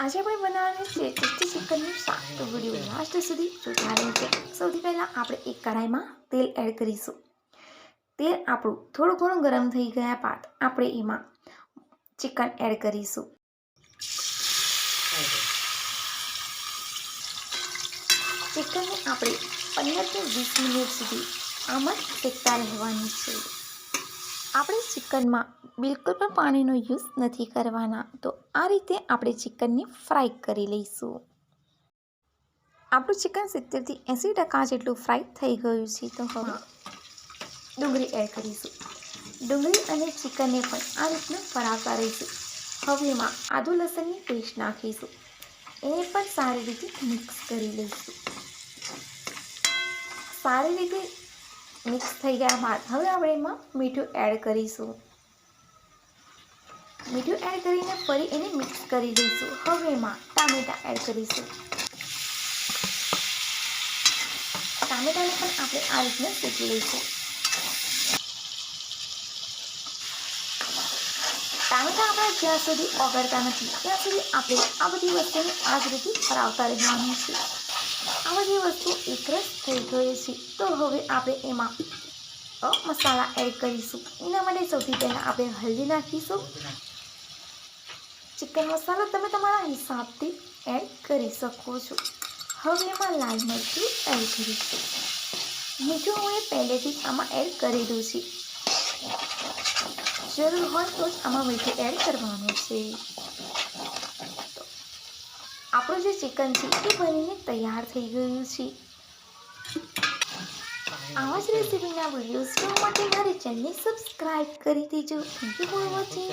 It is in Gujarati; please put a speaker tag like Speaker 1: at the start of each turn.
Speaker 1: આજે આપણે બનાવવાની છે ટેસ્ટી ચિકનનું શાક. તો વીડિયો લાસ્ટ સુધી જોતા રહેજો સૌથી પહેલાં આપણે એક કઢાઈમાં તેલ એડ કરીશું. તેલ આપણું થોડું ઘણું ગરમ થઈ ગયા બાદ આપણે એમાં ચિકન એડ કરીશું. ચિકનને આપણે પંદરથી વીસ મિનિટ સુધી આમ જ શેકતા રહેવાનું છે. આપણે ચિકનમાં બિલકુલ પણ પાણીનો યુઝ નથી કરવાના, તો આ રીતે આપણે ચિકનને ફ્રાય કરી લઈશું. આપણું ચિકન સિત્તેરથી એંસી ટકા જેટલું ફ્રાય થઈ ગયું છે, તો હવે ડુંગળી એડ કરીશું. ડુંગળી અને ચિકનને પણ આ રીતના ફરાવતા રહીશું. હવે એમાં આદુ લસણની પેસ્ટ નાખીશું. એને પણ સારી રીતે મિક્સ કરી લઈશું. સારી રીતે મિક્સ થઈ ગયા બાદ હવે આપણે એમાં મીઠું એડ કરીશું. મીઠું એડ કરીને ફરી એને મિક્સ કરી દઈશું. હવે એમાં ટામેટાં એડ કરીશું. ટામેટાને પણ આપણે આ રીતના શેકી લઈશું. ટામેટા આપણે જ્યાં સુધી ઓગળતા નથી, ત્યાં સુધી આપણે આ બધી વસ્તુને આ જ રીતે ફરાવતા રહેવાનું છે. આ બધી વસ્તુ એકરસ થઈ ગઈ છે. તો હવે આપણે એમાં મસાલા એડ કરીશું. એના માટે સૌથી પહેલાં આપણે હલ્દી નાખીશું. ચિકન મસાલો તમે તમારા હિસાબથી એડ કરી શકો છો. હવે એમાં લાલ મરચું એડ કરીશું. મીઠું હું એ પહેલેથી આમાં એડ કરેલું છે. જરૂર હોય તો જ આમાં મીઠું એડ કરવાનું છે. આપણું જે ચિકન છે એ બનીને તૈયાર થઈ ગયું છે. આવા જ રેસીપીના વિડીયોઝ જોવા માટે મારી ચેનલને સબસ્ક્રાઈબ કરી દેજો. Thank you for watching